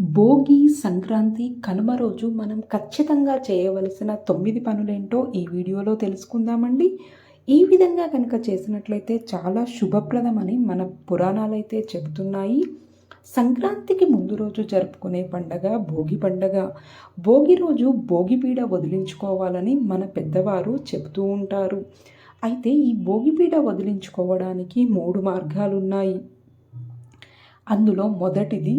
భోగి సంక్రాంతి కనుమ రోజు మనం ఖచ్చితంగా చేయవలసిన తొమ్మిది పనులేంటో ఈ వీడియోలో తెలుసుకుందామండి. ఈ విధంగా కనుక చేసినట్లయితే చాలా శుభప్రదమని మన పురాణాలైతే చెబుతున్నాయి. సంక్రాంతికి ముందు రోజు జరుపుకునే పండగ భోగి పండగ. భోగి రోజు భోగిపీడ వదిలించుకోవాలని మన పెద్దవారు చెబుతూ ఉంటారు. అయితే ఈ భోగిపీడ వదిలించుకోవడానికి మూడు మార్గాలు ఉన్నాయి అందులో మొదటిది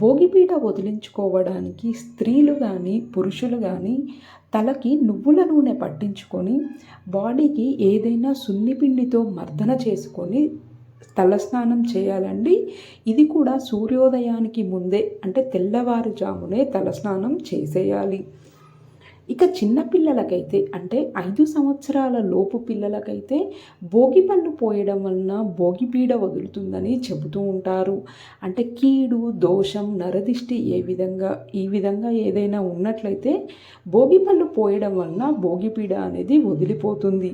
భోగిపీట వదిలించుకోవడానికి స్త్రీలు కానీ పురుషులు కానీ తలకి నువ్వుల నూనె పట్టించుకొని బాడీకి ఏదైనా సున్నిపిండితో మర్దన చేసుకొని తలస్నానం చేయాలండి. ఇది కూడా సూర్యోదయానికి ముందే అంటే తెల్లవారుజామునే తలస్నానం చేసేయాలి. ఇక చిన్న పిల్లలకైతే అంటే ఐదు సంవత్సరాల లోపు పిల్లలకైతే భోగి పళ్ళు పోయడం వలన భోగి పీడ వదులుతుందని చెబుతూ ఉంటారు. అంటే కీడు దోషం నరదిష్టి ఏ విధంగా ఈ విధంగా ఏదైనా ఉన్నట్లయితే భోగి పళ్ళు పోయడం వలన భోగి పీడ అనేది వదిలిపోతుంది.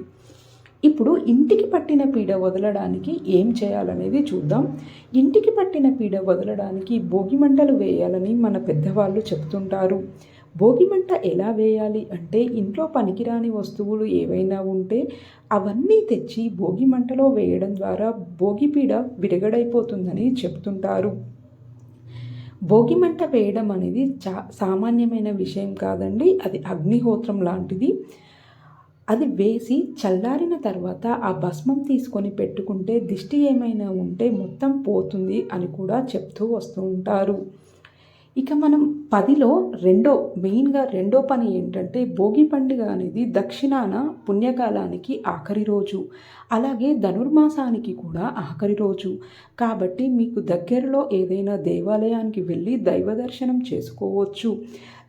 ఇప్పుడు ఇంటికి పట్టిన పీడ వదలడానికి ఏం చేయాలనేది చూద్దాం. ఇంటికి పట్టిన పీడ వదలడానికి భోగి మంటలు వేయాలని మన పెద్దవాళ్ళు చెప్తుంటారు భోగిమంట ఎలా వేయాలి అంటే ఇంట్లో పనికిరాని వస్తువులు ఏవైనా ఉంటే అవన్నీ తెచ్చి భోగిమంటలో వేయడం ద్వారా భోగిపీడ విరగడైపోతుందని చెప్తుంటారు. భోగిమంట వేయడం అనేది చా సామాన్యమైన విషయం కాదండి. అది అగ్నిహోత్రం లాంటిది. అది వేసి చల్లారిన తర్వాత ఆ భస్మం తీసుకొని పెట్టుకుంటే దిష్టి ఏమైనా ఉంటే మొత్తం పోతుంది అని కూడా చెప్తూ వస్తూ ఉంటారు. ఇక మనం పదిలో రెండో మెయిన్గా రెండో పని ఏంటంటే భోగి పండుగ అనేది దక్షిణాన పుణ్యకాలానికి ఆఖరి రోజు. అలాగే ధనుర్మాసానికి కూడా ఆఖరి రోజు. కాబట్టి మీకు దగ్గరలో ఏదైనా దేవాలయానికి వెళ్ళి దైవ దర్శనం చేసుకోవచ్చు.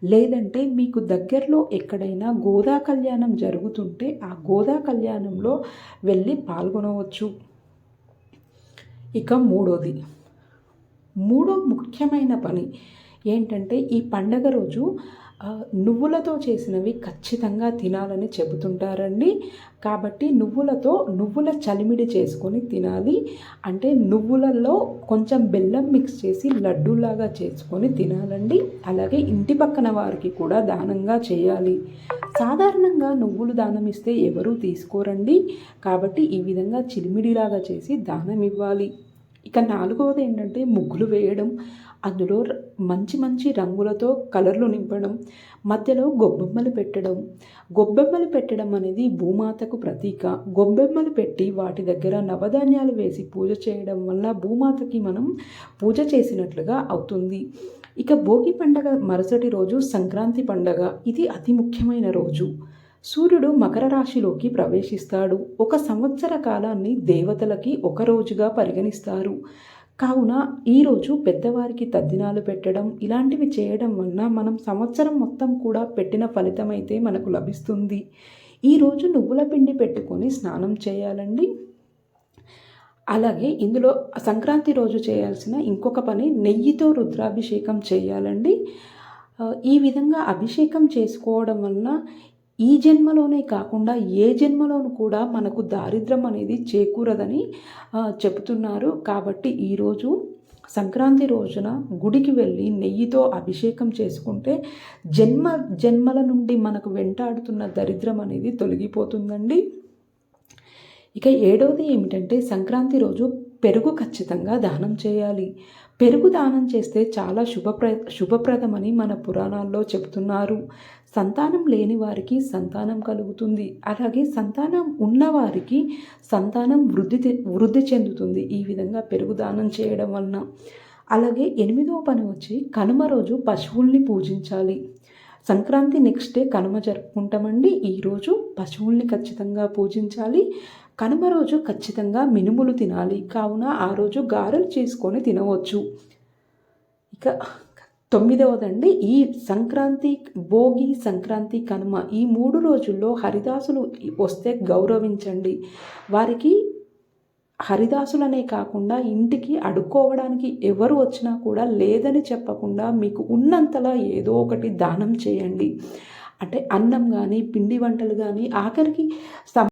లేదంటే మీకు దగ్గరలో ఎక్కడైనా గోదా కళ్యాణం జరుగుతుంటే ఆ గోదా కళ్యాణంలో వెళ్ళి పాల్గొనవచ్చు. ఇక మూడోది. మూడో ముఖ్యమైన పని. ఏంటంటే ఈ పండగ రోజు నువ్వులతో చేసినవి ఖచ్చితంగా తినాలని చెబుతుంటారండి. కాబట్టి నువ్వులతో నువ్వుల చలిమిడి చేసుకొని తినాలి. అంటే నువ్వులలో కొంచెం బెల్లం మిక్స్ చేసి లడ్డూలాగా చేసుకొని తినాలండి. అలాగే ఇంటి పక్కన వారికి కూడా దానంగా చేయాలి. సాధారణంగా నువ్వులు దానం ఇస్తే ఎవరూ తీసుకోరండి. కాబట్టి ఈ విధంగా చిలిమిడిలాగా చేసి దానం ఇవ్వాలి. ఇక నాలుగవది ఏంటంటే ముగ్గులు వేయడం. అందులో మంచి మంచి రంగులతో కలర్లు నింపడం మధ్యలో గొబ్బెమ్మలు పెట్టడం. గొబ్బెమ్మలు పెట్టడం అనేది భూమాతకు ప్రతీక. గొబ్బెమ్మలు పెట్టి వాటి దగ్గర నవధాన్యాలు వేసి పూజ చేయడం వల్ల భూమాతకి మనం పూజ చేసినట్లుగా అవుతుంది. ఇక భోగి పండగ మరుసటి రోజు సంక్రాంతి పండగ. ఇది అతి ముఖ్యమైన రోజు. సూర్యుడు మకర రాశిలోకి ప్రవేశిస్తాడు. ఒక సంవత్సర కాలాన్ని దేవతలకి ఒక రోజుగా పరిగణిస్తారు. కావున ఈరోజు పెద్దవారికి తద్దినాలు పెట్టడం ఇలాంటివి చేయడం వలన మనం సంవత్సరం మొత్తం కూడా పెట్టిన ఫలితం అయితే మనకు లభిస్తుంది. ఈరోజు నువ్వుల పిండి పెట్టుకొని స్నానం చేయాలండి. అలాగే ఇందులో సంక్రాంతి రోజు చేయాల్సిన ఇంకొక పని నెయ్యితో రుద్రాభిషేకం చేయాలండి. ఈ విధంగా అభిషేకం చేసుకోవడం వలన ఈ జన్మలోనే కాకుండా ఏ జన్మలోనూ కూడా మనకు దారిద్రం అనేది చేకూరదని చెబుతున్నారు. కాబట్టి ఈరోజు సంక్రాంతి రోజున గుడికి వెళ్ళి నెయ్యితో అభిషేకం చేసుకుంటే జన్మ జన్మల నుండి మనకు వెంటాడుతున్న దరిద్రం అనేది తొలగిపోతుందండి. ఇక ఏడవది ఏమిటంటే సంక్రాంతి రోజు పెరుగు ఖచ్చితంగా దానం చేయాలి. పెరుగు దానం చేస్తే చాలా శుభప్ర శుభప్రదమని మన పురాణాల్లో చెబుతున్నారు. సంతానం లేని వారికి సంతానం కలుగుతుంది. అలాగే సంతానం ఉన్నవారికి సంతానం వృద్ధి వృద్ధి చెందుతుంది ఈ విధంగా పెరుగు దానం చేయడం వలన. అలాగే ఎనిమిదవ పని వచ్చి కనుమ రోజు పశువుల్ని పూజించాలి. సంక్రాంతి నెక్స్ట్ డే కనుమ జరుపుకుంటామండి. ఈరోజు పశువుల్ని ఖచ్చితంగా పూజించాలి. కనుమ రోజు ఖచ్చితంగా మినుములు తినాలి. కావున ఆ రోజు గారెలు చేసుకొని తినవచ్చు. ఇక తొమ్మిదవదండి ఈ సంక్రాంతి భోగి సంక్రాంతి కనుమ ఈ మూడు రోజుల్లో హరిదాసులు వస్తే గౌరవించండి. వారికి హరిదాసులనే కాకుండా ఇంటికి అడుక్కోవడానికి ఎవరు వచ్చినా కూడా లేదని చెప్పకుండా మీకు ఉన్నంతలా ఏదో ఒకటి దానం చేయండి. అంటే అన్నం కానీ పిండి వంటలు కానీ ఆఖరికి